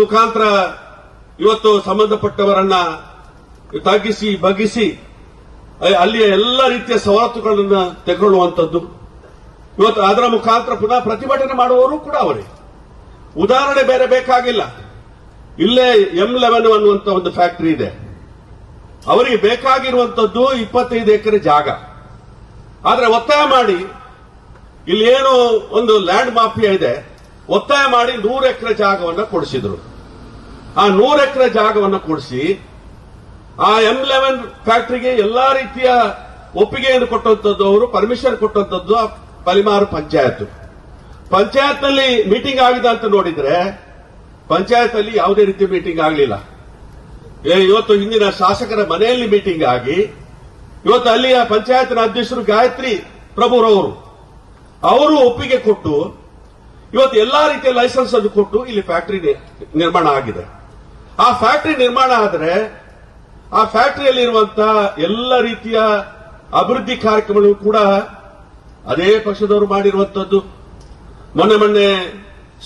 ಮುಖಾಂತರ ಇವತ್ತು ಸಂಬಂಧಪಟ್ಟವರನ್ನ ತಗ್ಗಿಸಿ, ಬಗ್ಗಿಸಿ ಅಲ್ಲಿಯ ಎಲ್ಲ ರೀತಿಯ ಸವಲತ್ತುಗಳನ್ನ ತೆಗೊಳ್ಳುವಂಥದ್ದು ಇವತ್ತು ಅದರ ಮುಖಾಂತರ ಪುನಃ ಪ್ರತಿಭಟನೆ ಮಾಡುವವರು ಕೂಡ ಅವರೇ. ಉದಾಹರಣೆ ಬೇರೆ ಬೇಕಾಗಿಲ್ಲ. ಇಲ್ಲೇ ಎಂ ಲೆವೆನ್ ಅನ್ನುವಂತ ಒಂದು ಫ್ಯಾಕ್ಟರಿ ಇದೆ. ಅವರಿಗೆ ಬೇಕಾಗಿರುವಂತದ್ದು ಇಪ್ಪತ್ತೈದು ಎಕರೆ ಜಾಗ. ಆದ್ರೆ ಒತ್ತಾಯ ಮಾಡಿ, ಇಲ್ಲಿ ಏನು ಒಂದು ಲ್ಯಾಂಡ್ ಮಾಫಿಯಾ ಇದೆ, ಒತ್ತಾಯ ಮಾಡಿ ನೂರು ಎಕರೆ ಜಾಗವನ್ನ ಕೊಡಿಸಿದ್ರು. ಆ ನೂರು ಎಕರೆ ಜಾಗವನ್ನ ಕೊಡಿಸಿ, ಆ ಎಂ ಲೆವೆನ್ ಫ್ಯಾಕ್ಟರಿಗೆ ಎಲ್ಲಾ ರೀತಿಯ ಒಪ್ಪಿಗೆಯನ್ನು ಕೊಟ್ಟಂತದ್ದು ಅವರು ಪರ್ಮಿಷನ್ ಕೊಟ್ಟಂತದ್ದು ಆ ಪಲಿಮಾರು ಪಂಚಾಯತ್ ಪಂಚಾಯತ್ನಲ್ಲಿ ಮೀಟಿಂಗ್ ಆಗಿದೆ ಅಂತ ನೋಡಿದ್ರೆ ಪಂಚಾಯತ್ ಅಲ್ಲಿ ಯಾವುದೇ ರೀತಿ ಮೀಟಿಂಗ್ ಆಗಲಿಲ್ಲ. ಇವತ್ತು ಹಿಂದಿನ ಶಾಸಕರ ಮನೆಯಲ್ಲಿ ಮೀಟಿಂಗ್ ಆಗಿ ಇವತ್ತು ಅಲ್ಲಿಯ ಪಂಚಾಯತ್ನ ಅಧ್ಯಕ್ಷರು ಗಾಯತ್ರಿ ಪ್ರಭುರವರು. ಅವರು ಒಪ್ಪಿಗೆ ಕೊಟ್ಟು, ಇವತ್ತು ಎಲ್ಲಾ ರೀತಿಯ ಲೈಸೆನ್ಸ್ ಅದು ಕೊಟ್ಟು ಇಲ್ಲಿ ಫ್ಯಾಕ್ಟರಿ ನಿರ್ಮಾಣ ಆಗಿದೆ. ಆ ಫ್ಯಾಕ್ಟರಿ ನಿರ್ಮಾಣ ಆದರೆ, ಆ ಫ್ಯಾಕ್ಟರಿಯಲ್ಲಿ ಇರುವಂತಹ ಎಲ್ಲ ರೀತಿಯ ಅಭಿವೃದ್ಧಿ ಕಾರ್ಯಕ್ರಮಗಳು ಕೂಡ ಅದೇ ಪಕ್ಷದವರು ಮಾಡಿರುವಂತದ್ದು. ಮೊನ್ನೆ ಮೊನ್ನೆ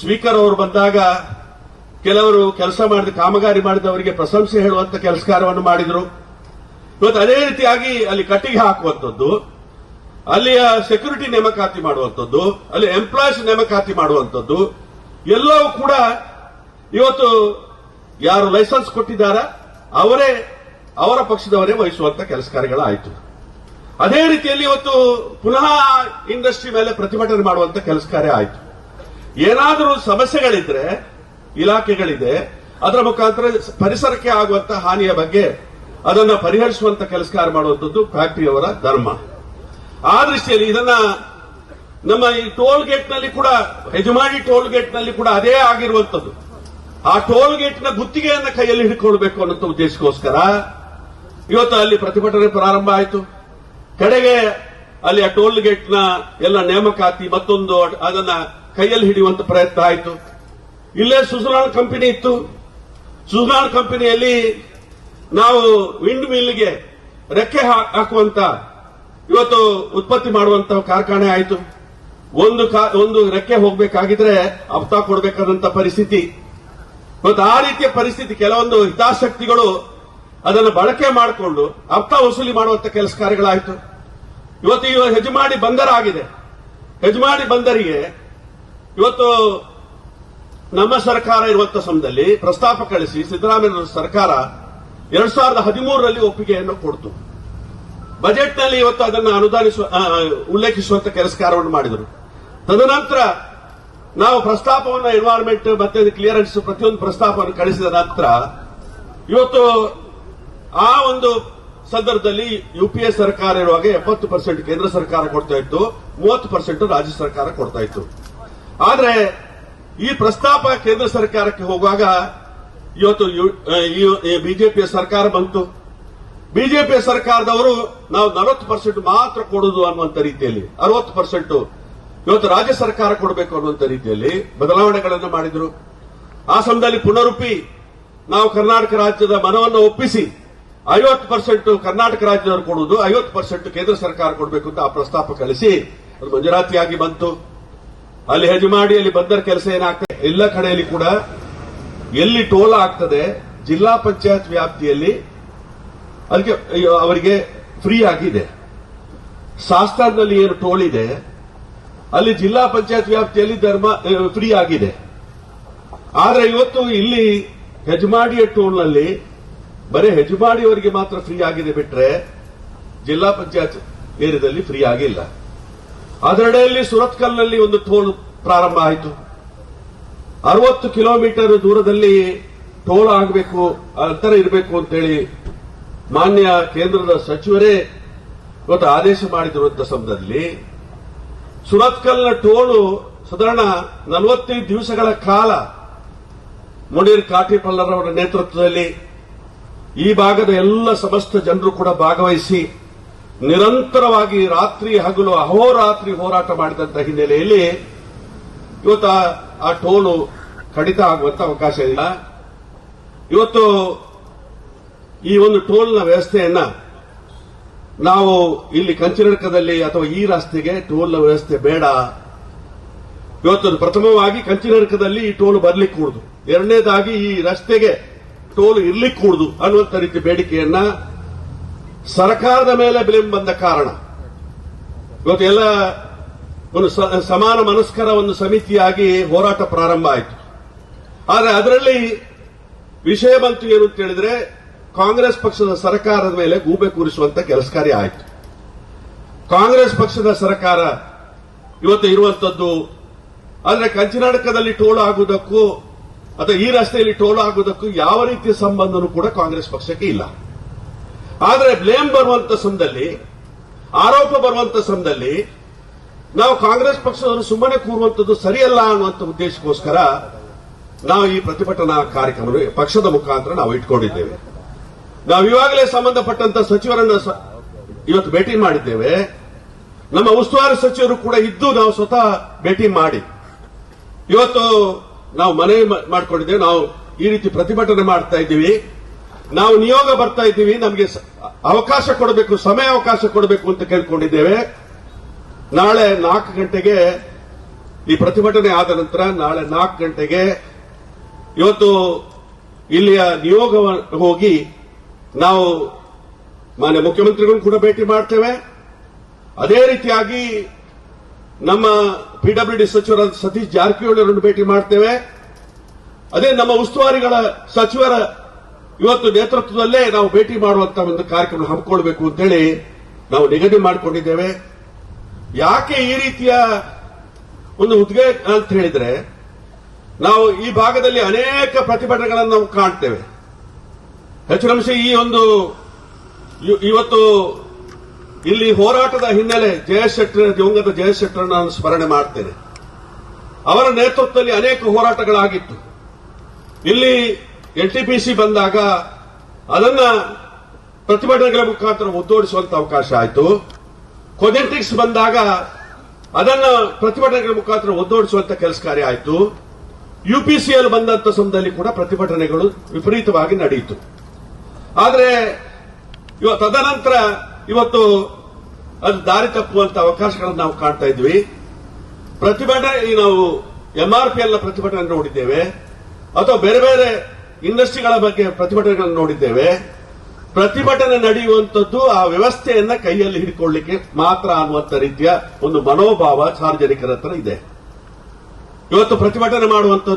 ಸ್ಪೀಕರ್ ಅವರು ಬಂದಾಗ ಕೆಲವರು ಕೆಲಸ ಮಾಡಿದ, ಕಾಮಗಾರಿ ಮಾಡಿದವರಿಗೆ ಪ್ರಶಂಸೆ ಹೇಳುವಂತ ಕೆಲಸ ಕಾರ್ಯವನ್ನು ಮಾಡಿದ್ರು. ಇವತ್ತು ಅದೇ ರೀತಿಯಾಗಿ ಅಲ್ಲಿ ಕಟ್ಟಿಗೆ ಹಾಕುವಂಥದ್ದು, ಅಲ್ಲಿಯ ಸೆಕ್ಯೂರಿಟಿ ನೇಮಕಾತಿ ಮಾಡುವಂಥದ್ದು, ಅಲ್ಲಿ ಎಂಪ್ಲಾಯ್ಸ್ ನೇಮಕಾತಿ ಮಾಡುವಂಥದ್ದು, ಎಲ್ಲವೂ ಕೂಡ ಇವತ್ತು ಯಾರು ಲೈಸೆನ್ಸ್ ಕೊಟ್ಟಿದ್ದಾರ, ಅವರೇ, ಅವರ ಪಕ್ಷದವರೇ ವಹಿಸುವಂತ ಕೆಲಸ ಕಾರ್ಯಗಳಾಯಿತು ಅದೇ ರೀತಿಯಲ್ಲಿ ಇವತ್ತು ಪುನಃ ಇಂಡಸ್ಟ್ರಿ ಮೇಲೆ ಪ್ರತಿಭಟನೆ ಮಾಡುವಂತ ಕೆಲಸ ಕಾರ್ಯ ಆಯಿತು. ಏನಾದರೂ ಸಮಸ್ಯೆಗಳಿದ್ರೆ, ಇಲಾಖೆಗಳಿದೆ, ಅದರ ಮುಖಾಂತರ ಪರಿಸರಕ್ಕೆ ಆಗುವಂತ ಹಾನಿಯ ಬಗ್ಗೆ ಅದನ್ನ ಪರಿಹರಿಸುವಂತ ಕೆಲಸ ಕಾರ್ಯ ಮಾಡುವಂಥದ್ದು ಫ್ಯಾಕ್ಟರಿಯವರ ಧರ್ಮ. ಆ ದೃಷ್ಟಿಯಲ್ಲಿ ಇದನ್ನ ನಮ್ಮ ಈ ಟೋಲ್ ಗೇಟ್ನಲ್ಲಿ ಕೂಡ, ಯಜಮಾನಿ ಟೋಲ್ ಗೇಟ್ನಲ್ಲಿ ಕೂಡ ಅದೇ ಆಗಿರುವಂತದ್ದು ಆ ಟೋಲ್ ಗೇಟ್ನ ಗುತ್ತಿಗೆಯನ್ನ ಕೈಯಲ್ಲಿ ಹಿಡ್ಕೊಳ್ಬೇಕು ಅನ್ನೋ ಉದ್ದೇಶಕ್ಕೋಸ್ಕರ ಇವತ್ತು ಅಲ್ಲಿ ಪ್ರತಿಭಟನೆ ಪ್ರಾರಂಭ ಆಯಿತು. ಕಡೆಗೆ ಅಲ್ಲಿ ಆ ಟೋಲ್ ಗೇಟ್ನ ಎಲ್ಲ ನೇಮಕಾತಿ ಮತ್ತೊಂದು ಅದನ್ನ ಕೈಯಲ್ಲಿ ಹಿಡಿಯುವಂತ ಪ್ರಯತ್ನ ಆಯಿತು. ಇಲ್ಲೇ ಸುಜಲಾನ್ ಕಂಪನಿ ಇತ್ತು. ಸುಜಲಾನ್ ಕಂಪನಿಯಲ್ಲಿ ನಾವು ವಿಂಡ್ ಮಿಲ್ಗೆ ರೆಕ್ಕೆ ಹಾಕುವಂತ ಇವತ್ತು ಉತ್ಪತ್ತಿ ಮಾಡುವಂತ ಕಾರ್ಖಾನೆ ಆಯಿತು. ಒಂದು ಒಂದು ರೆಕ್ಕೆ ಹೋಗಬೇಕಾಗಿದ್ರೆ ಅಪ್ತಾ ಕೊಡಬೇಕಾದಂತ ಪರಿಸ್ಥಿತಿ. ಇವತ್ತು ಆ ರೀತಿಯ ಪರಿಸ್ಥಿತಿ ಕೆಲವೊಂದು ಹಿತಾಸಕ್ತಿಗಳು ಅದನ್ನು ಬಳಕೆ ಮಾಡಿಕೊಂಡು ಹಪ್ತಾ ವಸೂಲಿ ಮಾಡುವಂತ ಕೆಲಸ ಕಾರ್ಯಗಳಾಯಿತು. ಇವತ್ತು ಇವ ಹೆಜಮಾಡಿ ಬಂದರ ಆಗಿದೆ. ಹೆಜಮಾಡಿ ಬಂದರಿಗೆ ಇವತ್ತು ನಮ್ಮ ಸರ್ಕಾರ ಇರುವಂತ ಸಮಯದಲ್ಲಿ ಪ್ರಸ್ತಾಪ ಕಳಿಸಿ ಸಿದ್ದರಾಮಯ್ಯ ಸರ್ಕಾರ ಎರಡ್ ಸಾವಿರದ ಹದಿಮೂರರಲ್ಲಿ ಒಪ್ಪಿಗೆಯನ್ನು ಕೊಡ್ತು. ಬಜೆಟ್ನಲ್ಲಿ ಇವತ್ತು ಅದನ್ನು ಅನುದಾನಿಸುವ ಉಲ್ಲೇಖಿಸುವಂತ ಕೆಲಸ ಕಾರ್ಯವನ್ನು ಮಾಡಿದರು. ತದನಂತರ ನಾವು ಪ್ರಸ್ತಾಪವನ್ನು ಎನ್ವೈರನ್ಮೆಂಟ್ ಮತ್ತೆ ಕ್ಲಿಯರೆನ್ಸ್ ಪ್ರತಿಯೊಂದು ಪ್ರಸ್ತಾಪವನ್ನು ಕಳಿಸಿದ ನಂತರ ಇವತ್ತು ಆ ಒಂದು ಸಂದರ್ಭದಲ್ಲಿ ಯುಪಿಎ ಸರ್ಕಾರ ಇರುವಾಗ ಎಪ್ಪತ್ತು ಪರ್ಸೆಂಟ್ ಕೇಂದ್ರ ಸರ್ಕಾರ ಕೊಡ್ತಾ ಇತ್ತು, ಮೂವತ್ತು ಪರ್ಸೆಂಟ್ ರಾಜ್ಯ ಸರ್ಕಾರ ಕೊಡ್ತಾ ಇತ್ತು. ಆದರೆ ಈ ಪ್ರಸ್ತಾಪ ಕೇಂದ್ರ ಸರ್ಕಾರಕ್ಕೆ ಹೋಗುವಾಗ ಇವತ್ತು ಬಿಜೆಪಿ ಸರ್ಕಾರ ಬಂತು. ಬಿಜೆಪಿ ಸರ್ಕಾರದವರು ನಾವು ನಲವತ್ತು ಪರ್ಸೆಂಟ್ ಮಾತ್ರ ಕೊಡುದು ಅನ್ನುವಂತ ರೀತಿಯಲ್ಲಿ, ಅರವತ್ತು ಪರ್ಸೆಂಟ್ ಇವತ್ತು ರಾಜ್ಯ ಸರ್ಕಾರ ಕೊಡಬೇಕು ಅನ್ನುವಂತ ರೀತಿಯಲ್ಲಿ ಬದಲಾವಣೆಗಳನ್ನು ಮಾಡಿದ್ರು. ಆ ಸಮಯದಲ್ಲಿ ಪುನರುಪಿ ನಾವು ಕರ್ನಾಟಕ ರಾಜ್ಯದ ಮನವನ್ನು ಒಪ್ಪಿಸಿ ಐವತ್ತು ಪರ್ಸೆಂಟ್ ಕರ್ನಾಟಕ ರಾಜ್ಯದವರು ಕೊಡುವುದು, ಐವತ್ತು ಪರ್ಸೆಂಟ್ ಕೇಂದ್ರ ಸರ್ಕಾರ ಕೊಡಬೇಕು ಅಂತ ಆ ಪ್ರಸ್ತಾಪ ಕಳಿಸಿ ಅದು ಮಂಜೂರಾತಿಯಾಗಿ ಬಂತು. ಅಲ್ಲಿ ಹೆಜಮಾಡಿ ಅಲ್ಲಿ ಬಂದರ ಕೆಲಸ ಏನಾಗ್ತದೆ ಎಲ್ಲ ಕಡೆಯಲ್ಲಿ ಕೂಡ ಎಲ್ಲಿ ಟೋಲ್ ಆಗ್ತದೆ ಜಿಲ್ಲಾ ಪಂಚಾಯತ್ ವ್ಯಾಪ್ತಿಯಲ್ಲಿ ಅದಕ್ಕೆ ಅವರಿಗೆ ಫ್ರೀ ಆಗಿದೆ. ಶಾಸ್ತಾನ್ನಲ್ಲಿ ಏನು ಟೋಲ್ ಇದೆ, ಅಲ್ಲಿ ಜಿಲ್ಲಾ ಪಂಚಾಯತ್ ವ್ಯಾಪ್ತಿಯಲ್ಲಿ ಧರ್ಮ ಫ್ರೀ ಆಗಿದೆ. ಆದರೆ ಇವತ್ತು ಇಲ್ಲಿ ಹೆಜಮಾಡಿಯ ಟೋಲ್ನಲ್ಲಿ ಬರೀ ಹೆಜಮಾಡಿಯವರಿಗೆ ಮಾತ್ರ ಫ್ರೀ ಆಗಿದೆ ಬಿಟ್ರೆ ಜಿಲ್ಲಾ ಪಂಚಾಯತ್ ಏರಿಯಾದಲ್ಲಿ ಫ್ರೀ ಆಗಿಲ್ಲ. ಅದರಡೆಯಲ್ಲಿ ಸುರತ್ಕಲ್ನಲ್ಲಿ ಒಂದು ಟೋಲ್ ಪ್ರಾರಂಭ ಆಯಿತು. ಅರವತ್ತು ಕಿಲೋಮೀಟರ್ ದೂರದಲ್ಲಿ ಟೋಲ್ ಆಗಬೇಕು, ಅಂತರ ಇರಬೇಕು ಅಂತೇಳಿ ಮಾನ್ಯ ಕೇಂದ್ರದ ಸಚಿವರೇ ಇವತ್ತು ಆದೇಶ ಮಾಡಿದಿರುವಂತಹ ಸಂದರ್ಭದಲ್ಲಿ. ಸುರತ್ಕಲ್ನ ಟೋಲು ಸಾಧಾರಣ ನಲವತ್ತೈದು ದಿವಸಗಳ ಕಾಲ ಮುನೀರ್ ಕಾಟಿಪಲ್ಲರ್ ಅವರ ನೇತೃತ್ವದಲ್ಲಿ ಈ ಭಾಗದ ಎಲ್ಲ ಸಮಸ್ತ ಜನರು ಕೂಡ ಭಾಗವಹಿಸಿ ನಿರಂತರವಾಗಿ ರಾತ್ರಿ ಹಗಲು ಅಹೋರಾತ್ರಿ ಹೋರಾಟ ಮಾಡಿದಂತಹ ಹಿನ್ನೆಲೆಯಲ್ಲಿ ಇವತ್ತು ಆ- ಟೋಲು ಕಡಿತ ಆಗುವಂತ ಅವಕಾಶ ಇಲ್ಲ. ಇವತ್ತು ಈ ಒಂದು ಟೋಲ್ನ ವ್ಯವಸ್ಥೆಯನ್ನ ನಾವು ಇಲ್ಲಿ ಕಂಚಿನಡ್ಕದಲ್ಲಿ ಅಥವಾ ಈ ರಸ್ತೆಗೆ ಟೋಲ್ನ ವ್ಯವಸ್ಥೆ ಬೇಡ. ಇವತ್ತು ಪ್ರಥಮವಾಗಿ ಕಂಚಿನಡ್ಕದಲ್ಲಿ ಈ ಟೋಲ್ ಬರ್ಲಿಕ್ಕೆ ಕೂಡುದು. ಎರಡನೇದಾಗಿ ಈ ರಸ್ತೆಗೆ ಟೋಲ್ ಇರ್ಲಿಕ್ಕೆ ಕೂಡುದು ಅನ್ನುವಂತ ರೀತಿ ಬೇಡಿಕೆಯನ್ನ ಸರ್ಕಾರದ ಮೇಲೆ ಬ್ಲೇಮ್ ಬಂದ ಕಾರಣ. ಇವತ್ತು ಎಲ್ಲ ಒಂದು ಸಮಾನ ಮನಸ್ಕರ ಒಂದು ಸಮಿತಿಯಾಗಿ ಹೋರಾಟ ಪ್ರಾರಂಭ ಆಯಿತು. ಆದರೆ ಅದರಲ್ಲಿ ವಿಷಯ ಬಂತು ಏನು ಅಂತ ಹೇಳಿದ್ರೆ ಕಾಂಗ್ರೆಸ್ ಪಕ್ಷದ ಸರ್ಕಾರದ ಮೇಲೆ ಗೂಬೆ ಕೂರಿಸುವಂತ ಕೆಲಸ ಕಾರ್ಯ ಆಯಿತು. ಕಾಂಗ್ರೆಸ್ ಪಕ್ಷದ ಸರ್ಕಾರ ಇವತ್ತು ಇರುವಂತದ್ದು, ಆದರೆ ಕಂಚಿನಾಟಕದಲ್ಲಿ ಟೋಲ್ ಆಗುವುದಕ್ಕೂ ಅಥವಾ ಈ ರಸ್ತೆಯಲ್ಲಿ ಟೋಲ್ ಆಗುವುದಕ್ಕೂ ಯಾವ ರೀತಿಯ ಸಂಬಂಧನೂ ಕೂಡ ಕಾಂಗ್ರೆಸ್ ಪಕ್ಷಕ್ಕೆ ಇಲ್ಲ. ಆದರೆ ಬ್ಲೇಮ್ ಬರುವಂತ ಸಮಯದಲ್ಲಿ ಆರೋಪ ಬರುವಂತ ಸಮಯದಲ್ಲಿ ನಾವು ಕಾಂಗ್ರೆಸ್ ಪಕ್ಷದವರು ಸುಮ್ಮನೆ ಕೂರುವಂತದ್ದು ಸರಿಯಲ್ಲ ಅನ್ನುವಂಥ ಉದ್ದೇಶಕ್ಕೋಸ್ಕರ ನಾವು ಈ ಪ್ರತಿಭಟನಾ ಕಾರ್ಯಕ್ರಮ ಪಕ್ಷದ ಮುಖಾಂತರ ನಾವು ಇಟ್ಕೊಂಡಿದ್ದೇವೆ. ನಾವು ಇವಾಗಲೇ ಸಂಬಂಧಪಟ್ಟಂತ ಸಚಿವರನ್ನ ಇವತ್ತು ಭೇಟಿ ಮಾಡಿದ್ದೇವೆ. ನಮ್ಮ ಉಸ್ತುವಾರಿ ಸಚಿವರು ಕೂಡ ಇದ್ದು ನಾವು ಸ್ವತಃ ಭೇಟಿ ಮಾಡಿ. ಇವತ್ತು ನಾವು ಮನವಿ ಮಾಡ್ಕೊಂಡಿದ್ದೇವೆ. ನಾವು ಈ ರೀತಿ ಪ್ರತಿಭಟನೆ ಮಾಡ್ತಾ ಇದ್ದೀವಿ. ನಾವು ನಿಯೋಗ ಬರ್ತಾ ಇದ್ದೀವಿ. ನಮಗೆ ಅವಕಾಶ ಕೊಡಬೇಕು ಸಮಯ ಅವಕಾಶ ಕೊಡಬೇಕು ಅಂತ ಕೇಳ್ಕೊಂಡಿದ್ದೇವೆ. ನಾಳೆ ನಾಲ್ಕು ಗಂಟೆಗೆ ಈ ಪ್ರತಿಭಟನೆ ಆದ ನಂತರ ನಾಳೆ ನಾಲ್ಕು ಗಂಟೆಗೆ ಇವತ್ತು ಇಲ್ಲಿಯ ನಿಯೋಗ ಹೋಗಿ ನಾವು ಮಾನ್ಯ ಮುಖ್ಯಮಂತ್ರಿಗಳನ್ನು ಕೂಡ ಭೇಟಿ ಮಾಡ್ತೇವೆ. ಅದೇ ರೀತಿಯಾಗಿ ನಮ್ಮ ಪಿಡಬ್ಲ್ಯೂಡಿ ಸಚಿವರಾದ ಸತೀಶ್ ಜಾರಕಿಹೊಳಿ ಅವರನ್ನು ಭೇಟಿ ಮಾಡ್ತೇವೆ. ಅದೇ ನಮ್ಮ ಉಸ್ತುವಾರಿಗಳ ಸಚಿವರ ಇವತ್ತು ನೇತೃತ್ವದಲ್ಲೇ ನಾವು ಭೇಟಿ ಮಾಡುವಂತಹ ಒಂದು ಕಾರ್ಯಕ್ರಮ ಹಮ್ಮಿಕೊಳ್ಬೇಕು ಅಂತೇಳಿ ನಾವು ನಿಗದಿ ಮಾಡಿಕೊಂಡಿದ್ದೇವೆ. ಯಾಕೆ ಈ ರೀತಿಯ ಒಂದು ಉದ್ವೇಗ ಅಂತ ಹೇಳಿದ್ರೆ, ನಾವು ಈ ಭಾಗದಲ್ಲಿ ಅನೇಕ ಪ್ರತಿಭಟನೆಗಳನ್ನು ನಾವು ಕಾಣ್ತೇವೆ. ಹೆಚ್ಚಿನಂಶ ಈ ಒಂದು ಇವತ್ತು ಇಲ್ಲಿ ಹೋರಾಟದ ಹಿನ್ನೆಲೆ ಜಯೇಶ್ ದಿವಂಗತ ನಾನು ಸ್ಮರಣೆ ಮಾಡ್ತೇನೆ. ಅವರ ನೇತೃತ್ವದಲ್ಲಿ ಅನೇಕ ಹೋರಾಟಗಳಾಗಿತ್ತು. ಇಲ್ಲಿ ಎನ್ಟಿಪಿಸಿ ಬಂದಾಗ ಅದನ್ನ ಪ್ರತಿಭಟನೆಗಳ ಮುಖಾಂತರ ಒದ್ದೋಡಿಸುವಂತ ಅವಕಾಶ ಆಯಿತು. ಕೊಜೆಂಟಿಕ್ಸ್ ಬಂದಾಗ ಅದನ್ನು ಪ್ರತಿಭಟನೆಗಳ ಮುಖಾಂತರ ಒದ್ದೋಡಿಸುವಂತ ಕೆಲಸ ಕಾರ್ಯ ಆಯಿತು. ಯುಪಿಸಿಎಲ್ ಬಂದಂತ ಸಮಯದಲ್ಲಿ ಕೂಡ ಪ್ರತಿಭಟನೆಗಳು ವಿಪರೀತವಾಗಿ ನಡೆಯಿತು. ಆದರೆ ತದನಂತರ ಇವತ್ತು ಅದು ದಾರಿ ತಪ್ಪುವಂತ ಅವಕಾಶಗಳನ್ನು ನಾವು ಕಾಣ್ತಾ ಇದ್ವಿ. ಪ್ರತಿಭಟನೆ ನಾವು ಎಂಆರ್ಪಿಎಲ್ನ ಪ್ರತಿಭಟನೆ ನೋಡಿದ್ದೇವೆ. ಅಥವಾ ಬೇರೆ ಬೇರೆ ಇಂಡಸ್ಟ್ರಿಗಳ ಬಗ್ಗೆ ಪ್ರತಿಭಟನೆಗಳನ್ನು ನೋಡಿದ್ದೇವೆ. ಪ್ರತಿಭಟನೆ ನಡೆಯುವಂತದ್ದು ಆ ವ್ಯವಸ್ಥೆಯನ್ನ ಕೈಯಲ್ಲಿ ಹಿಡ್ಕೊಳ್ಳಿಕ್ಕೆ ಮಾತ್ರ ಅನ್ನುವಂತ ರೀತಿಯ ಒಂದು ಮನೋಭಾವ ಸಾರ್ವಜನಿಕರ ಇದೆ. ಇವತ್ತು ಪ್ರತಿಭಟನೆ ಮಾಡುವಂತದ್ದು